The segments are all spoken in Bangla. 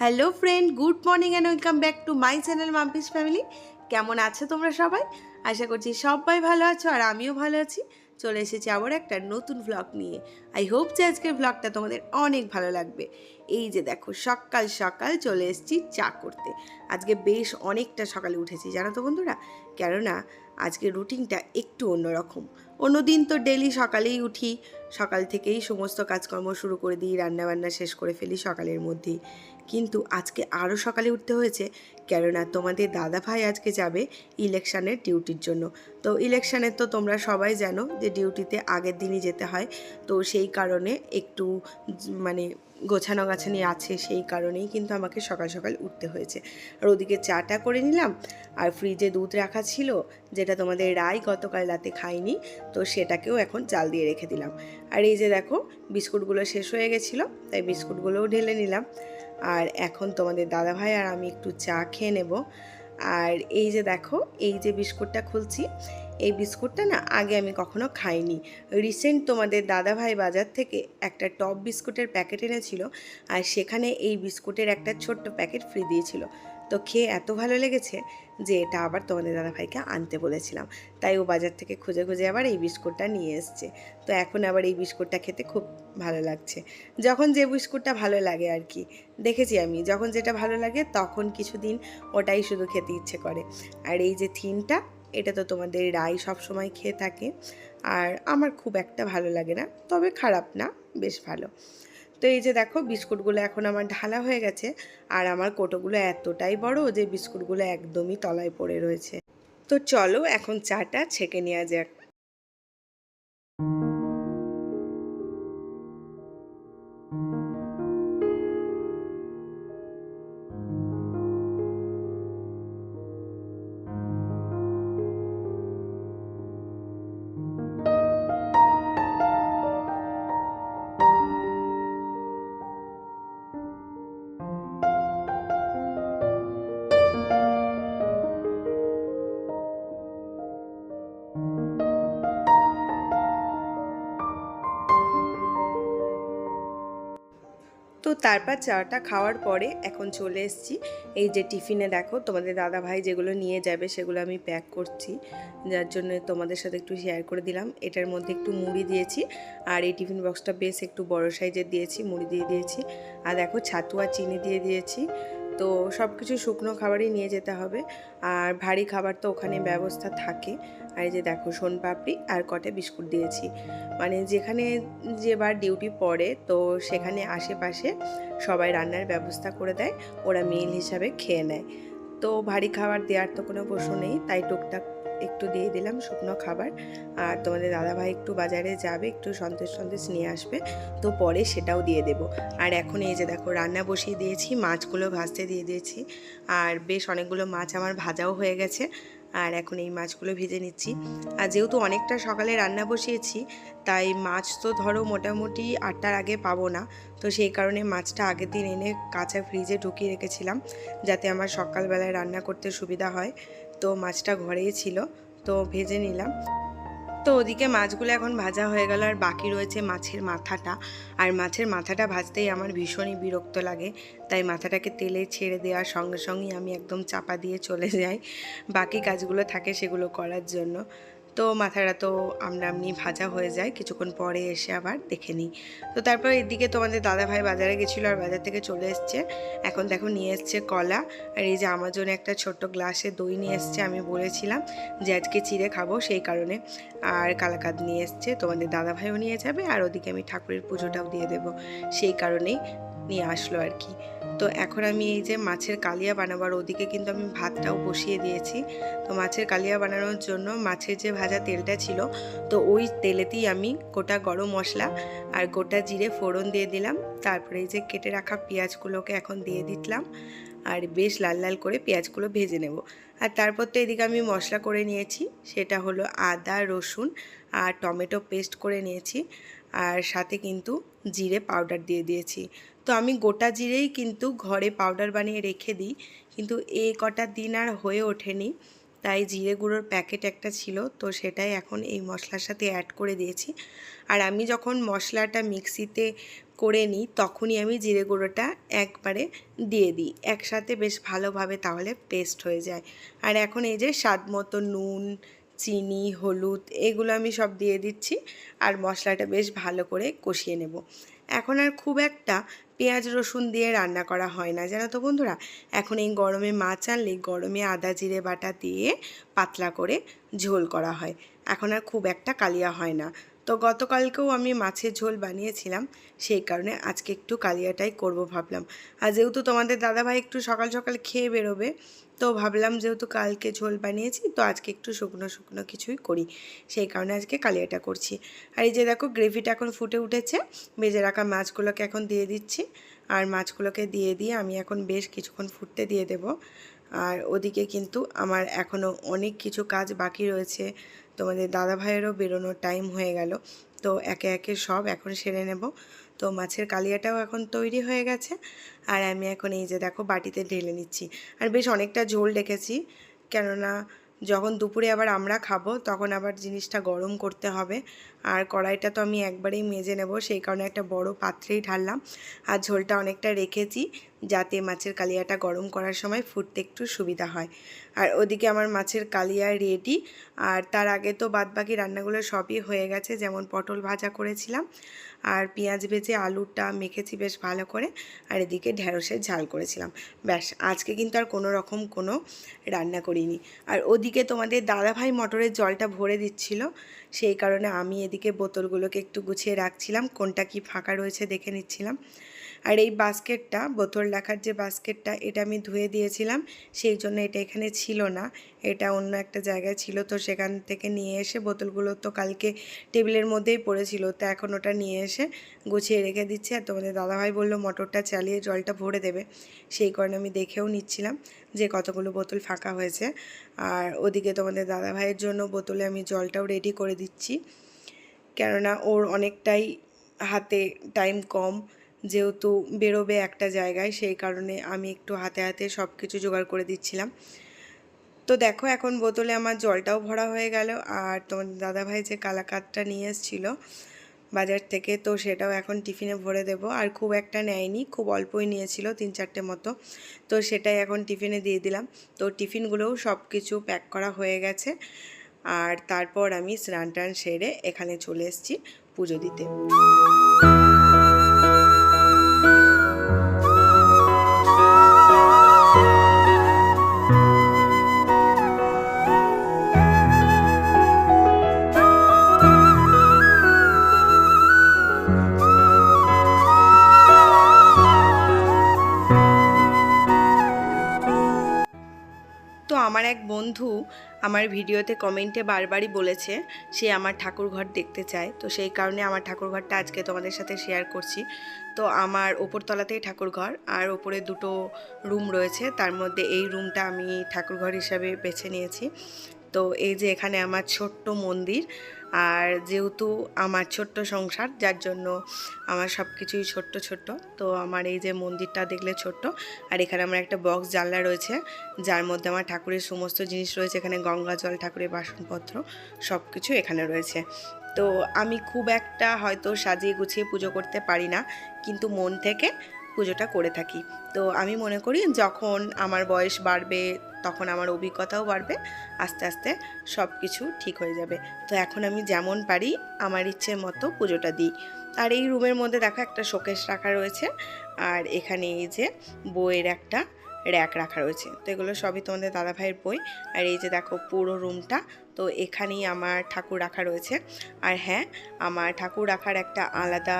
Hello friend good morning and welcome back to my channel Mampi's family কেমন আছো তোমরা সবাই? আশা করছি সবাই ভালো আছো আর আমিও ভালো আছি। চলে এসেছি আবার একটা নতুন ভ্লগ নিয়ে। আই হোপ যে আজকের ভ্লগটা তোমাদের অনেক ভালো লাগবে। এই যে দেখো, সকাল সকাল চলে এসেছি চা করতে। আজকে বেশ অনেকটা সকালে উঠেছি, জানো তো বন্ধুরা? কেননা আজকে রুটিনটা একটু অন্যরকম। অন্য দিন তো ডেলি সকালেই উঠি, সকাল থেকেই সমস্ত কাজকর্ম শুরু করে দিই, রান্নাবান্না শেষ করে ফেলি সকালের মধ্যেই। কিন্তু আজকে আরও সকালে উঠতে হয়েছে, কেননা তোমাদের দাদা ভাই আজকে যাবে ইলেকশানের ডিউটির জন্য। তো ইলেকশানের তো তোমরা সবাই জানো যে ডিউটিতে আগের দিনই যেতে হয়। তো সেই কারণে একটু মানে গোছানো গাছানি আছে সেই কারণেই কিন্তু আমাকে সকাল সকাল উঠতে হয়েছে। আর ওদিকে চাটা করে নিলাম, আর ফ্রিজে দুধ রাখা ছিল, যেটা তোমাদের রাই গতকাল রাতে খাইনি, তো সেটাকেও এখন চাল দিয়ে রেখে দিলাম। আর এই যে দেখো, বিস্কুটগুলো শেষ হয়ে গেছিল, তাই বিস্কুটগুলোও ঢেলে নিলাম। আর এখন তোমাদের দাদাভাই আর আমি একটু চা খেয়ে নেব। আর এই যে দেখো, এই যে বিস্কুটটা খুলছি এই বিস্কুটটা না আগে আমি কখনো খাইনি। রিসেন্ট তোমাদের দাদাভাই বাজার থেকে একটা টপ বিস্কুটের প্যাকেট এনেছিল আর সেখানে এই বিস্কুটের একটা ছোট্ট প্যাকেট ফ্রি দিয়েছিল। তো খেয়ে এত ভালো লেগেছে যে এটা আবার তোমাদের দাদাভাইকে আনতে বলেছিলাম। তাই ও বাজার থেকে খুঁজে খুঁজে আবার এই বিস্কুটটা নিয়ে এসছে। তো এখন আবার এই বিস্কুটটা খেতে খুব ভালো লাগছে। যখন যে বিস্কুটটা ভালো লাগে আর কি। দেখেছি আমি, যখন যেটা ভালো লাগে তখন কিছুদিন ওটাই শুধু খেতে ইচ্ছে করে। আর এই যে থিনটা এটা তো তোমাদের রাই সবসময় খেয়ে থাকে। আর আমার খুব একটা ভালো লাগে না, তবে খারাপ না, বেশ ভালো। তো এই যে দেখো, বিস্কুটগুলো এখন আমার ঢালা হয়ে গেছে, আর আমার কোটোগুলো এতটাই বড় যে বিস্কুটগুলো একদমই তলায় পড়ে রয়েছে। তো চলো এখন চাটা ছেঁকে নেওয়া যাক। তারপর চাটা খাওয়ার পরে এখন চলে এসেছি। এই যে টিফিনে দেখো, তোমাদের দাদা ভাই যেগুলো নিয়ে যাবে সেগুলো আমি প্যাক করছি। যার জন্য তোমাদের সাথে একটু শেয়ার করে দিলাম। এটার মধ্যে একটু মুড়ি দিয়েছি আর এই টিফিন বক্সটা বেশ একটু বড় সাইজের দিয়েছি, মুড়ি দিয়ে দিয়েছি। আর দেখো ছাতু আর চিনি দিয়ে দিয়েছি। তো সব কিছু শুকনো খাবারই নিয়ে যেতে হবে। আর ভারী খাবার তো ওখানে ব্যবস্থা থাকে। আর এই যে দেখো, সোনপাপড়ি আর কটা বিস্কুট দিয়েছি। মানে যেখানে যেবার ডিউটি পড়ে, তো সেখানে আশেপাশে সবাই রান্নার ব্যবস্থা করে দেয়। ওরা মিল হিসাবে খেয়ে নেয়। তো ভারী খাবার দেওয়ার তো কোনো প্রশ্ন নেই, তাই টুকটাক একটু দিয়ে দিলাম শুকনো খাবার। আর তোমাদের দাদাভাই একটু বাজারে যাবে, একটু সন্দেশ সন্দেশ নিয়ে আসবে, তো পরে সেটাও দিয়ে দেব। আর এখন এই যে দেখো, রান্না বসিয়ে দিয়েছি, মাছগুলো ভাজতে দিয়ে দিয়েছি। আর বেশ অনেকগুলো মাছ আমার ভাজাও হয়ে গেছে, আর এখন এই মাছগুলো ভেজে নিচ্ছি। আর যেহেতু অনেকটা সকালে রান্না বসিয়েছি, তাই মাছ তো ধরো মোটামুটি আটটার আগে পাবো না, তো সেই কারণে মাছটা আগের দিন এনে কাঁচা ফ্রিজে ঢুকিয়ে রেখেছিলাম, যাতে আমার সকালবেলায় রান্না করতে সুবিধা হয়। তো মাছটা ঘরেই ছিল, তো ভেজে নিলাম। তো ওদিকে মাছগুলো এখন ভাজা হয়ে গেল আর বাকি রয়েছে মাছের মাথাটা। আর মাছের মাথাটা ভাজতেই আমার ভীষণই বিরক্ত লাগে, তাই মাথাটাকে তেলে ছেড়ে দেওয়ার সঙ্গে সঙ্গেই আমি একদম চাপা দিয়ে চলে যাই। বাকি কাজগুলো থাকে সেগুলো করার জন্য। তো মাথাটা তো আমরা এমনি ভাজা হয়ে যায়, কিছুক্ষণ পরে এসে আবার দেখে নিই। তো তারপর এদিকে তোমাদের দাদা ভাই বাজারে গেছিল আর বাজার থেকে চলে এসছে। এখন দেখো নিয়ে এসছে কলা আর এই যে আমার জন্য একটা ছোট্ট গ্লাসে দই নিয়ে এসছে, আমি বলেছিলাম যে আজকে চিড়ে খাব সেই কারণে। আর কালাকাদ নিয়ে এসছে, তোমাদের দাদা ভাইও নিয়ে যাবে আর ওদিকে আমি ঠাকুরের পুজোটাও দিয়ে দেবো, সেই কারণেই নিয়ে আসলো আর কি। তো এখন আমি এই যে মাছের কালিয়া বানাবার ওদিকে কিন্তু আমি ভাতটাও বসিয়ে দিয়েছি। তো মাছের কালিয়া বানানোর জন্য মাছের যে ভাজা তেলটা ছিল, তো ওই তেলেতেই আমি গোটা গরম মশলা আর গোটা জিরে ফোড়ন দিয়ে দিলাম। তারপরে এই যে কেটে রাখা পেঁয়াজগুলোকে এখন দিয়ে দিলাম আর বেশ লাল লাল করে পেঁয়াজগুলো ভেজে নেব। আর তারপর তো এদিকে আমি মশলা করে নিয়েছি, সেটা হলো আদা, রসুন আর টমেটো পেস্ট করে নিয়েছি। আর সাথে কিন্তু জিরে পাউডার দিয়ে দিয়েছি। তো আমি গোটা জিরেই কিন্তু ঘরে পাউডার বানিয়ে রেখে দিই। কিন্তু এই কটা দিন আর হয়ে ওঠেনি, তাই জিরে গুঁড়োর প্যাকেট একটা ছিল, তো সেটাই এখন এই মশলার সাথে অ্যাড করে দিয়েছি। আর আমি যখন মশলাটা মিক্সিতে করে নিই, তখনই আমি জিরে গুঁড়োটা একবারে দিয়ে দিই। একসাথে বেশ ভালোভাবে তাহলে পেস্ট হয়ে যায়। আর এখন এই যে স্বাদ মতো নুন, চিনি, হলুদ, এগুলো আমি সব দিয়ে দিচ্ছি, আর মশলাটা বেশ ভালো করে কষিয়ে নেব। এখন আর খুব একটা পেঁয়াজ, রসুন দিয়ে রান্না করা হয় না। জানো তো বন্ধুরা, এখন এই গরমে মাছ আনলে গরমে আদা, জিরে, বাটা দিয়ে পাতলা করে ঝোল করা হয়। এখন আর খুব একটা কালিয়া হয় না। তো গতকালকেও আমি মাছের ঝোল বানিয়েছিলাম, সেই কারণে আজকে একটু কালিয়াটাই করব ভাবলাম। আর যেহেতু তোমাদের দাদাভাই একটু সকাল সকাল খেয়ে বেরোবে তো ভাবলাম যেহেতু কালকে ঝোল বানিয়েছি, তো আজকে একটু শুকনো শুকনো কিছুই করি। সেই কারণে আজকে কালিয়াটা করছি। আর এই যে দেখো গ্রেভিটা এখন ফুটে উঠেছে, ভেজে রাখা মাছগুলোকে এখন দিয়ে দিচ্ছি। আর মাছগুলোকে দিয়ে দিয়ে আমি এখন বেশ কিছুক্ষণ ফুটতে দিয়ে দেব। আর ওদিকে কিন্তু আমার এখনও অনেক কিছু কাজ বাকি রয়েছে। তোমাদের দাদা ভাইয়েরও বেরোনোর টাইম হয়ে গেল। তো একে একে সব এখন সেরে নেব। তো মাছের কালিয়াটাও এখন তৈরি হয়ে গেছে। আর আমি এখন এই যে দেখো বাটিতে ঢেলে নিচ্ছি। আর বেশ অনেকটা ঝোল ডেকেছি কেননা যখন দুপুরে আবার আমরা খাব, তখন আবার জিনিসটা গরম করতে হবে। আর কড়াইটা তো আমি একবারেই মেজে নেব, সেই কারণে একটা বড় পাত্রেই ঢাললাম। আর ঝোলটা অনেকটা রেখেছি, যাতে মাছের কালিয়াটা গরম করার সময় ফুটতে একটু সুবিধা হয়। আর ওদিকে আমার মাছের কালিয়া রেডি আর তার আগে তো বাদবাকি রান্নাগুলো সবই হয়ে গেছে, যেমন পটল ভাজা করেছিলাম, আর পেঁয়াজ ভেজে আলুটা মেখেছি বেশ ভালো করে, আর এদিকে ঢ্যাঁড়সের ঝাল করেছিলাম। ব্যাস, আজকে কিন্তু আর কোনো রকম কোনো রান্না করিনি। আর ওদিকে তোমাদের দাদাভাই মটরের জলটা ভরে দিচ্ছিল, সেই কারণে আমি এদিকে বোতলগুলোকে একটু গুছিয়ে রাখছিলাম, কোনটা কি ফাঁকা রয়েছে দেখে নিচ্ছিলাম। আর এই বাস্কেটটা, বোতল রাখার যে বাস্কেটটা, এটা আমি ধুয়ে দিয়েছিলাম, সেই জন্য এটা এখানে ছিল না। এটা অন্য একটা জায়গায় ছিল, তো সেখান থেকে নিয়ে এসে বোতলগুলো তো কালকে টেবিলের মধ্যেই পড়েছিল, তো এখন ওটা নিয়ে এসে গুছিয়ে রেখে দিচ্ছি। আর তোমাদের দাদাভাই বলল, মোটরটা চালিয়ে জলটা ভরে দেবে। সেই কারণে আমি দেখেও নিচ্ছিলাম যে কতগুলো বোতল ফাঁকা হয়েছে। আর ওদিকে তোমাদের দাদাভাইয়ের জন্য বোতলে আমি জলটাও রেডি করে দিচ্ছি। কেননা ওর অনেকটাই হাতে টাইম কম। যেহেতু বেরোবে একটা জায়গায়, সেই কারণে আমি একটু হাতে হাতে সব কিছু জোগাড় করে দিচ্ছিলাম। তো দেখো, এখন বোতলে আমার জলটাও ভরা হয়ে গেল আর তোমার দাদাভাই যে কালাকাতটা নিয়ে এসেছিল বাজার থেকে, তো সেটাও এখন টিফিনে ভরে দেব। আর খুব একটা নেয়নি, খুব অল্পই নিয়েছিল, তিন চারটে মতো। তো সেটাই এখন টিফিনে দিয়ে দিলাম। তো টিফিনগুলোও সব কিছু প্যাক করা হয়ে গেছে। আর তারপর আমি স্নান টান সেরে এখানে চলে এসেছি পুজো দিতে। আমার এক বন্ধু আমার ভিডিওতে কমেন্টে বারবারই বলেছে, সে আমার ঠাকুরঘর দেখতে চায়। তো সেই কারণে আমার ঠাকুরঘরটা আজকে তোমাদের সাথে শেয়ার করছি। তো আমার ওপরতলাতেই ঠাকুর ঘর আর ওপরে দুটো রুম রয়েছে। তার মধ্যে এই রুমটা আমি ঠাকুরঘর হিসাবে বেছে নিয়েছি। তো এই যে এখানে আমার ছোট্ট মন্দির আর যেহেতু আমার ছোট্ট সংসার, যার জন্য আমার সব কিছুই ছোট্ট ছোট্ট, তো আমার এই যে মন্দিরটা দেখলে ছোট্ট। আর এখানে আমার একটা বক্স জানলা রয়েছে, যার মধ্যে আমার ঠাকুরের সমস্ত জিনিস রয়েছে, এখানে গঙ্গা জল, ঠাকুরের বাসনপত্র সব কিছু এখানে রয়েছে। তো আমি খুব একটা হয়তো সাজিয়ে গুছিয়ে পুজো করতে পারি না, কিন্তু মন থেকে পুজোটা করে থাকি। তো আমি মনে করি যখন আমার বয়স বাড়বে তখন আমার অভিজ্ঞতাও বাড়বে, আস্তে আস্তে সব কিছু ঠিক হয়ে যাবে। তো এখন আমি যেমন পারি আমার ইচ্ছে মতো পুজোটা দিই। আর এই রুমের মধ্যে দেখো একটা শোকেশ রাখা রয়েছে, আর এখানে এই যে বইয়ের একটা র্যাক রাখা রয়েছে। তো এগুলো সবই তোমাদের দাদাভাইয়ের বই। আর এই যে দেখো পুরো রুমটা তো এখানেই আমার ঠাকুর রাখা রয়েছে। আর হ্যাঁ আমার ঠাকুর রাখার একটা আলাদা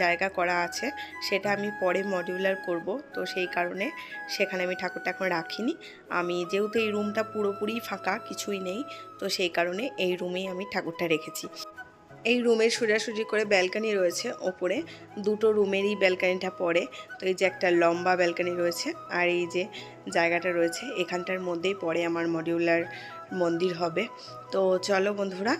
জায়গা করা আছে। সেটা আমি পরে মডিউলার করব। তো সেই কারণে সেখানে আমি ঠাকুরটা এখন রাখিনি। আমি যেহেতু এই রুমটা পুরোপুরি ফাঁকা, কিছুই নেই, তো সেই কারণে এই রুমেই আমি ঠাকুরটা রেখেছি। এই রুমের সোজাসুজি করে ব্যালকানি রয়েছে ওপরে। দুটো রুমেরই ব্যালকানিটা পড়ে তো এই যে একটা লম্বা ব্যালকানি রয়েছে। আর এই যে জায়গাটা রয়েছে, এখানটার মধ্যেই পড়ে আমার মডিউলার মন্দির হবে। তো চলো বন্ধুরা,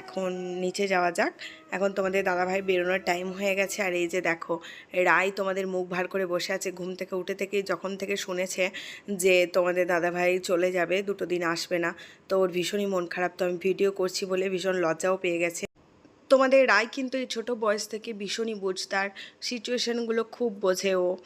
এখন নিচে যাওয়া যাক। এখন তোমাদের দাদাভাই বেরোনোর টাইম হয়ে গেছে। আর এই যে দেখো, রায় তোমাদের মুখ ভার করে বসে আছে। ঘুম থেকে, উঠে থেকে, যখন থেকে শুনেছে যে তোমাদের দাদাভাই চলে যাবে, দুটো দিন আসবে না, তো ওর ভীষণই মন খারাপ। তো আমি ভিডিও করছি বলে ভীষণ লজ্জাও পেয়ে গেছে। তোমাদের রায় কিন্তু এই ছোটো বয়স থেকে ভীষণই বুঝতার। সিচুয়েশানগুলো খুব বোঝে ও।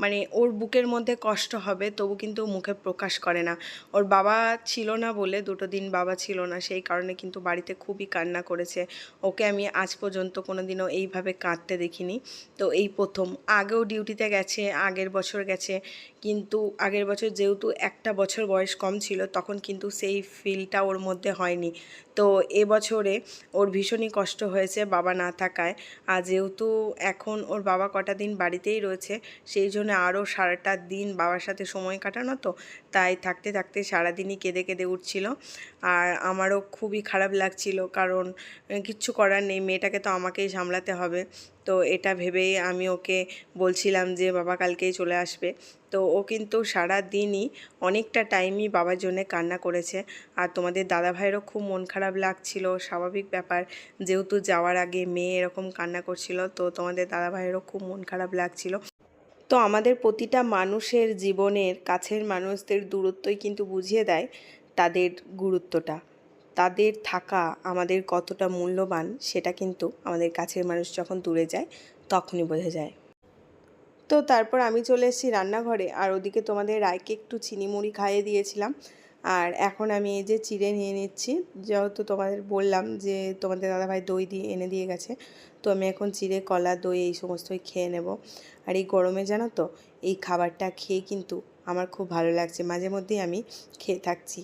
মানে ওর বুকের মধ্যে কষ্ট হবে, তবু কিন্তু মুখে প্রকাশ করে না। ওর বাবা ছিল না বলে, দুটো দিন বাবা ছিল না, সেই কারণে কিন্তু বাড়িতে খুবই কান্না করেছে। ওকে আমি আজ পর্যন্ত কোনো দিনও এইভাবে কাঁদতে দেখিনি। তো এই প্রথম। আগেও ডিউটিতে গেছে, আগের বছর গেছে। কিন্তু আগের বছর যেহেতু একটা বছর বয়স কম ছিল, তখন কিন্তু সেই ফিলটা ওর মধ্যে হয়নি। তো এবছরে ওর ভীষণই কষ্ট হয়েছে বাবা না থাকায়। আর যেহেতু এখন ওর বাবা কটা দিন বাড়িতেই রয়েছে, সেই জন্য আরও সারাটা দিন বাবার সাথে সময় কাটানো তো, তাই থাকতে থাকতে সারাদিনই কেঁদে কেঁদে উঠছিল। আর আমারও খুবই খারাপ লাগছিল, কারণ কিচ্ছু করার নেই, মেয়েটাকে তো আমাকেই সামলাতে হবে। তো এটা ভেবেই আমি ওকে বলছিলাম যে বাবা কালকেই চলে আসবে। তো ও কিন্তু সারা দিনই অনেকটা টাইমই বাবার জন্যে কান্না করেছে। আর তোমাদের দাদা ভাইয়েরও খুব মন খারাপ লাগছিল, স্বাভাবিক ব্যাপার। যেহেতু যাওয়ার আগে মেয়ে এরকম কান্না করছিল, তো তোমাদের দাদা ভাইয়েরও খুব মন খারাপ লাগছিল। তো আমাদের প্রতিটা মানুষের জীবনের কাছের মানুষদের দূরত্বই কিন্তু বুঝিয়ে দেয় তাদের গুরুত্বটা। তাদের থাকা আমাদের কতটা মূল্যবান সেটা কিন্তু আমাদের কাছের মানুষ যখন দূরে যায়, তখনই বোঝা যায়। তো তারপর আমি চলে এসেছি রান্নাঘরে, আর ওদিকে তোমাদের রায়কে একটু চিনি মুড়ি খাইয়ে দিয়েছিলাম। আর এখন আমি এই যে চিড়ে নিয়ে নিচ্ছি, যেহেতু তোমাদের বললাম যে তোমাদের দাদাভাই দই দিয়ে এনে দিয়ে গেছে, তো আমি এখন চিড়ে, কলা, দই এই সমস্তই খেয়ে নেব। আর এই গরমে জানো তো, এই খাবারটা খেয়ে কিন্তু আমার খুব ভালো লাগছে, মাঝে মধ্যেই আমি খেয়ে থাকছি।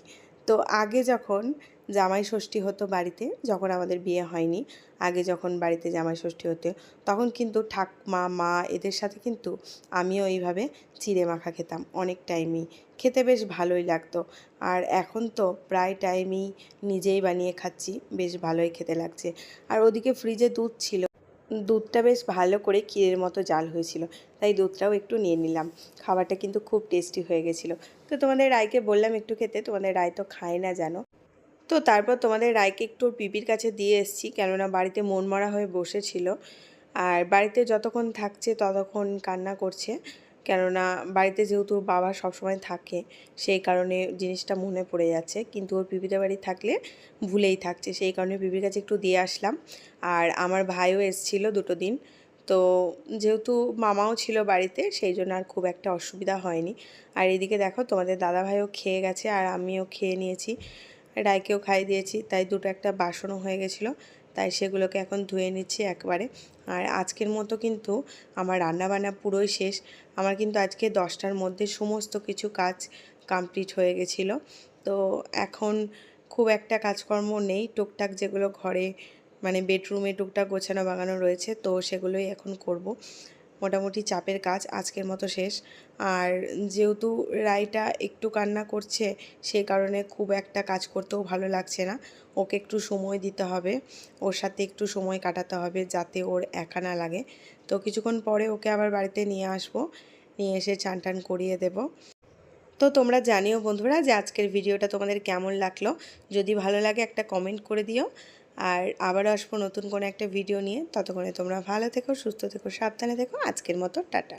তো আগে যখন জামাই ষষ্ঠী হতো বাড়িতে, যখন আমাদের বিয়ে হয়নি। আগে যখন বাড়িতে জামাই ষষ্ঠী হতো, তখন কিন্তু ঠাকমা, মা এদের সাথে কিন্তু আমিও এইভাবে চিড়ে মাখা খেতাম অনেক টাইমই। খেতে বেশ ভালোই লাগতো। আর এখন তো প্রায় টাইমই নিজেই বানিয়ে খাচ্ছি, বেশ ভালোই খেতে লাগছে। আর ওদিকে ফ্রিজে দুধ ছিল। দুধটা বেশ ভালো করে ক্ষীরের মতো জাল হয়েছিল, তাই দুধটাও একটু নিয়ে নিলাম। খাবারটা কিন্তু খুব টেস্টি হয়ে গেছিল। তো তোমাদের রায়কে বললাম একটু খেতে, তোমাদের রায় তো খায় না জানো। তো তারপর তোমাদের রায়কে একটু পিপির কাছে দিয়ে এসেছি, কেননা বাড়িতে মন মরা হয়ে বসেছিল। আর বাড়িতে যতক্ষণ থাকছে ততক্ষণ কান্না করছে, কেননা বাড়িতে যেহেতু বাবা সবসময় থাকে, সেই কারণে জিনিসটা মনে পড়ে যাচ্ছে। কিন্তু ওর পিপিদের বাড়ি থাকলে ভুলেই থাকছে, সেই কারণে পিপির কাছে একটু দিয়ে আসলাম। আর আমার ভাইও এসছিল দুটো দিন, তো যেহেতু মামাও ছিল বাড়িতে, সেই জন্য আর খুব একটা অসুবিধা হয়নি। আর এদিকে দেখো তোমাদের দাদাভাইও খেয়ে গেছে, আর আমিও খেয়ে নিয়েছি। রায়কেও খাইয়ে দিয়েছি, তাই দুটো একটা বাসনও হয়ে গেছিল, তাই সেগুলোকে এখন ধুয়ে নিচ্ছি একবারে। আর আজকের মতো কিন্তু আমার রান্নাবান্না পুরোই শেষ। আমার কিন্তু আজকে দশটার মধ্যে সমস্ত কিছু কাজ কমপ্লিট হয়ে গেছিল। তো এখন খুব একটা কাজকর্ম নেই, টুকটাক যেগুলো ঘরে মানে বেডরুমে টুকটাক গোছানো বাগানো রয়েছে, তো সেগুলোই এখন করব। মোটামুটি চাপের কাজ আজকের মতো শেষ। আর যেহেতু রায়টা একটু কান্না করছে সেই কারণে খুব একটা কাজ করতেও ভালো লাগছে না। ওকে একটু সময় দিতে হবে, ওর সাথে একটু সময় কাটাতে হবে যাতে ওর একা না লাগে। তো কিছুক্ষণ পরে ওকে আবার বাড়িতে নিয়ে আসব, নিয়ে এসে চান টান করিয়ে দেবো। তো তোমরা জানিও বন্ধুরা যে আজকের ভিডিওটা তোমাদের কেমন লাগল। যদি ভালো লাগে একটা কমেন্ট করে দিও। আর আবারও আসব নতুন কোনো একটা ভিডিও নিয়ে। ততক্ষণে তোমরা ভালো থেকো, সুস্থ থেকো, সাবধানে থেকো। আজকের মতো, টাটা।